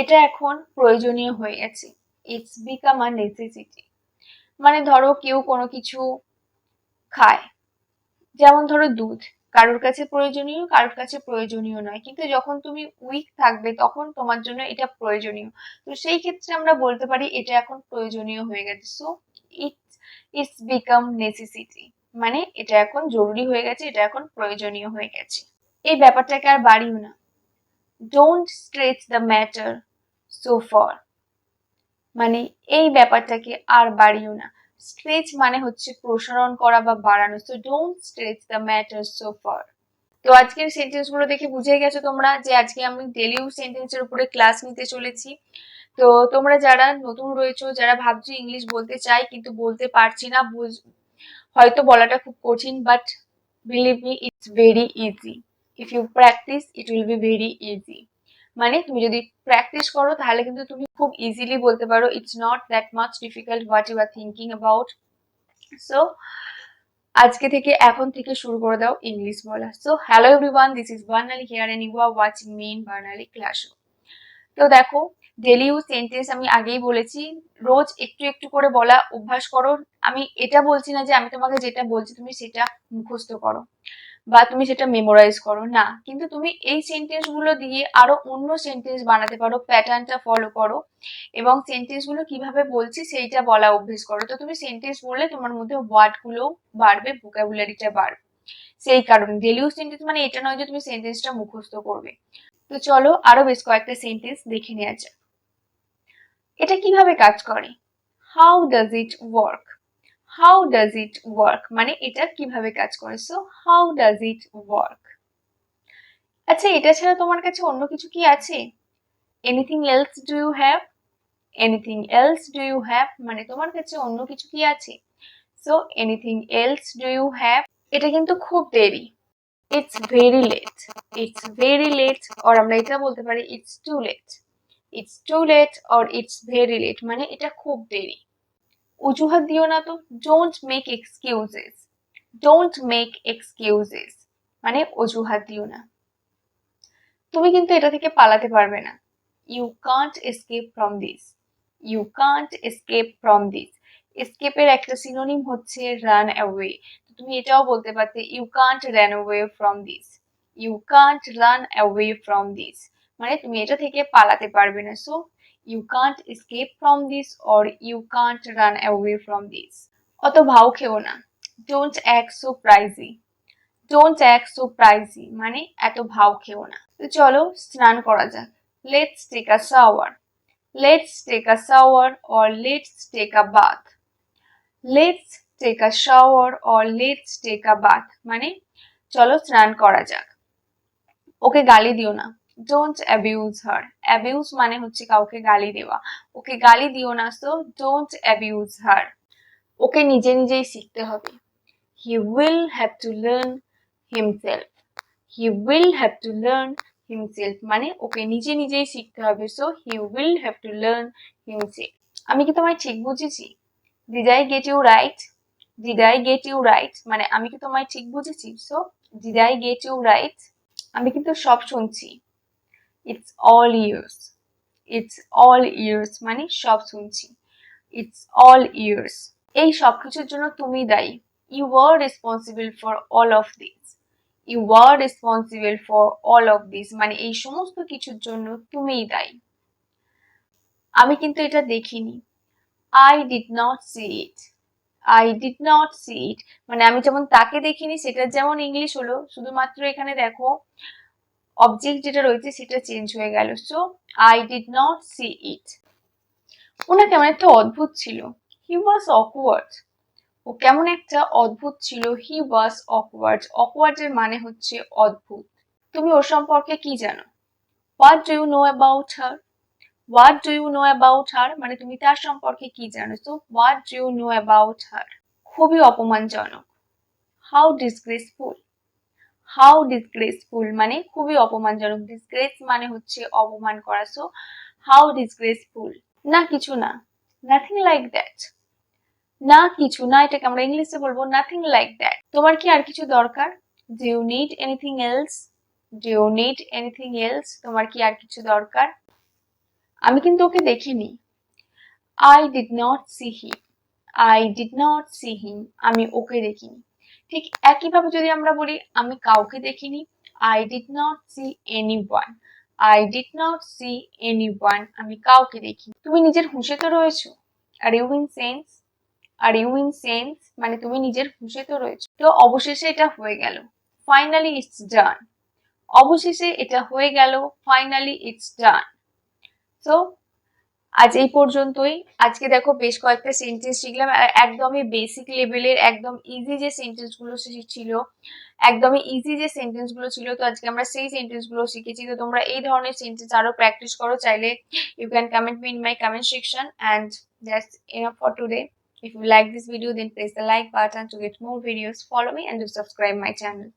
এটা এখন প্রয়োজনীয় হয়ে গেছে। ইটস বিকাম আ নেসেসিটি মানে ধরো কেউ কোনো কিছু খায়। যেমন ধরো দুধ। কারোর কাছে প্রয়োজনীয়, কারোর কাছে প্রয়োজনীয় নয়। কিন্তু যখন তুমি উইক থাকবে, তখন তোমার জন্য এটা প্রয়োজনীয়। তো সেই ক্ষেত্রে আমরা বলতে পারি এটা এখন প্রয়োজনীয় হয়ে গেছে। So it's it's become necessity মানে এটা এখন জরুরি হয়ে গেছে, এটা এখন প্রয়োজনীয় হয়ে গেছে। এই ব্যাপারটাকে আর বাড়িও না। Don't stretch the matter so for মানে এই ব্যাপারটাকে আর বাড়িও না। স্ট্রেচ মানে হচ্ছে প্রসারণ করা বা বাড়ানো। So don't stretch the matter so far তো আজকের সেন্টেন্সগুলো দেখে বুঝে গেছো তোমরা যে আজকে আমি ডেলি ইউজ সেন্টেন্সের উপরে ক্লাস নিতে চলেছি। তো তোমরা যারা নতুন রয়েছো, যারা ভাবছ ইংলিশ বলতে চাই কিন্তু বলতে পারছি না, বুঝ- হয়তো বলাটা খুব কঠিন but believe me it's very easy if you practise it will be very easy মানে তুমি যদি প্র্যাকটিস করো, তাহলে কিন্তু তুমি খুব ইজিলি বলতে পারো it's not that much difficult what you are thinking about so আজকে থেকে এখন থেকে শুরু করে দাও ইংলিশ বলা। So hello everyone this is Barnali here and you are watching me in Barnali classroom তো দেখো ডেলি ইউজ সেন্টেন্স আমি আগেই বলেছি, রোজ একটু একটু করে বলা, অভ্যাস করো। আমি এটা বলছি না যে আমি তোমাকে যেটা বলছি তুমি সেটা মুখস্থ করো। বা তুমি সেটা মেমোরাইজ করো, না। কিন্তু তুমি এই সেন্টেন্সগুলো দিয়ে আরও অন্য সেন্টেন্স বানাতে পারো প্যাটার্নটা ফলো করো এবং সেন্টেন্সগুলো কীভাবে বলছি সেইটা বলা অভ্যেস করো। তো তুমি সেন্টেন্স বললে তোমার মধ্যে ওয়ার্ডগুলো বাড়বে ভোকাবুলারিটা বাড়বে। সেই কারণে ডেলি ইউজ সেন্টেন্স মানে এটা নয় যে তুমি সেন্টেন্সটা মুখস্থ করবে। তো চলো আরও বেশ কয়েকটা সেন্টেন্স দেখে নেওয়া যাক। এটা কীভাবে কাজ করে? How does it work how does it work মানে এটা কীভাবে কাজ করে? So how does it work আচ্ছা এটা ছাড়া তোমার কাছে অন্য কিছু কি আছে? Anything else do you have anything else do you have মানে তোমার কাছে অন্য কিছু কি আছে? So anything else do you have এটা কিন্তু খুব দেরি। It's very late it's very late আর আমরা এটা বলতে পারি it's too late it's too late or it's very late মানে এটা খুব দেরি। অজুহাত দিও না তো। Don't make excuses don't make excuses মানে অজুহাত দিও না। তুমি কিন্তু এটা থেকে পালাতে পারবে না। You can't escape from this you can't escape from this এসকেপের একটা সিনোনিম হচ্ছে রান অ্যাওয়ে তুমি এটাও বলতে পারতে you can't run away from this you can't run away from this মানে তুমি এটা থেকে পালাতে পারবে না। So you can't escape from this or you can't run away from this অত ভাও খেও না। Don't act so pricey don't act so pricey মানে এত ভাও খেও না। তো চলো স্নান করা যাক। Let's take a shower let's take a shower or let's take a bath let's take a shower or let's take a bath মানে চলো স্নান করা যাক। ওকে গালি দিও না। ডোন্ট অ্যাবিউজ হার অ্যাবিউজ মানে হচ্ছে কাউকে গালি দেওয়া। ওকে গালি দিও না সো ডোন্ট অ্যাবিউজ হার ওকে নিজে নিজেই শিখতে হবে। He will have to learn himself he will have to learn himself মানে ওকে নিজে নিজেই শিখতে হবে so he will have to learn himself আমি কি তোমায় ঠিক বুঝেছি? Did I get you right did I get you right মানে আমি কি তোমায় ঠিক বুঝেছি? So did I get you right আমি কিন্তু সব শুনছি। It's all ears it's all ears মানে সব শুনছি। ইটস অল ইয়ার্স এই সব কিছুর জন্য তুমি দায়ী। You are responsible for all of this you are responsible for all of this মানে এই সমস্ত কিছুর জন্য তুমিই দায়ী। আমি কিন্তু এটা দেখিনি। I did not see it I did not see it মানে আমি যেমন তাকে দেখিনি সেটার যেমন ইংলিশ হলো, শুধুমাত্র এখানে দেখো অবজেক্ট যেটা রয়েছে সেটা চেঞ্জ হয়ে গেল। So I did not see it ওনা কেমন একটা অদ্ভুত ছিল। হি ওয়াজ অকওয়ার্ড ও কেমন একটা অদ্ভুত ছিল। হি ওয়াজ অকওয়ার্ড অকওয়ার্ড এর মানে হচ্ছে অদ্ভুত। তুমি ওর সম্পর্কে কি জানো? What do you know about her what do you know about her মানে তুমি তার সম্পর্কে কি জানো? So what do you know about her খুবই অপমানজনক। হাউ ডিসগ্রেসফুল হাউ ডিসগ্রেসফুল মানে খুবই অপমানজনক। ডিসগ্রেস মানে হচ্ছে অপমান করা। সো হাউ ডিসগ্রেসফুল না, কিছু না। নাথিং লাইক দ্যাট না, কিছু না, এটাকে আমরা ইংলিশে বলব নাথিং লাইক দ্যাট তোমার কি আর কিছু দরকার? Do you need anything else do you need anything else তোমার কি আর কিছু দরকার? আমি কিন্তু ওকে দেখিনি। I did not see him I did not see him আমি ওকে দেখিনি। ঠিক একইভাবে যদি আমরা বলি, আমি কাউকে দেখিনি। I did not see any one I did not see any one আমি কাউকে দেখিনি। তুমি নিজের হুঁশে তো রয়েছো। Are you in sense are you in sense মানে তুমি নিজের হুঁশে তো রয়েছো। তো অবশেষে এটা হয়ে গেল। ফাইনালি ইটস ডান অবশেষে এটা হয়ে গেল। ফাইনালি ইটস ডান তো আজ এই পর্যন্তই। আজকে দেখো বেশ কয়েকটা সেন্টেন্স শিখলাম। একদমই বেসিক লেভেলের একদম ইজি যে সেন্টেন্সগুলো ছিল, একদমই ইজি যে সেন্টেন্সগুলো ছিল, তো আজকে আমরা সেই সেন্টেন্সগুলো শিখেছি। তো তোমরা এই ধরনের সেন্টেন্স আরও প্র্যাকটিস করো, চাইলে you can comment me in my comment section and that's enough for today if you like this video, then press the like button to get more videos. Follow me and do subscribe my channel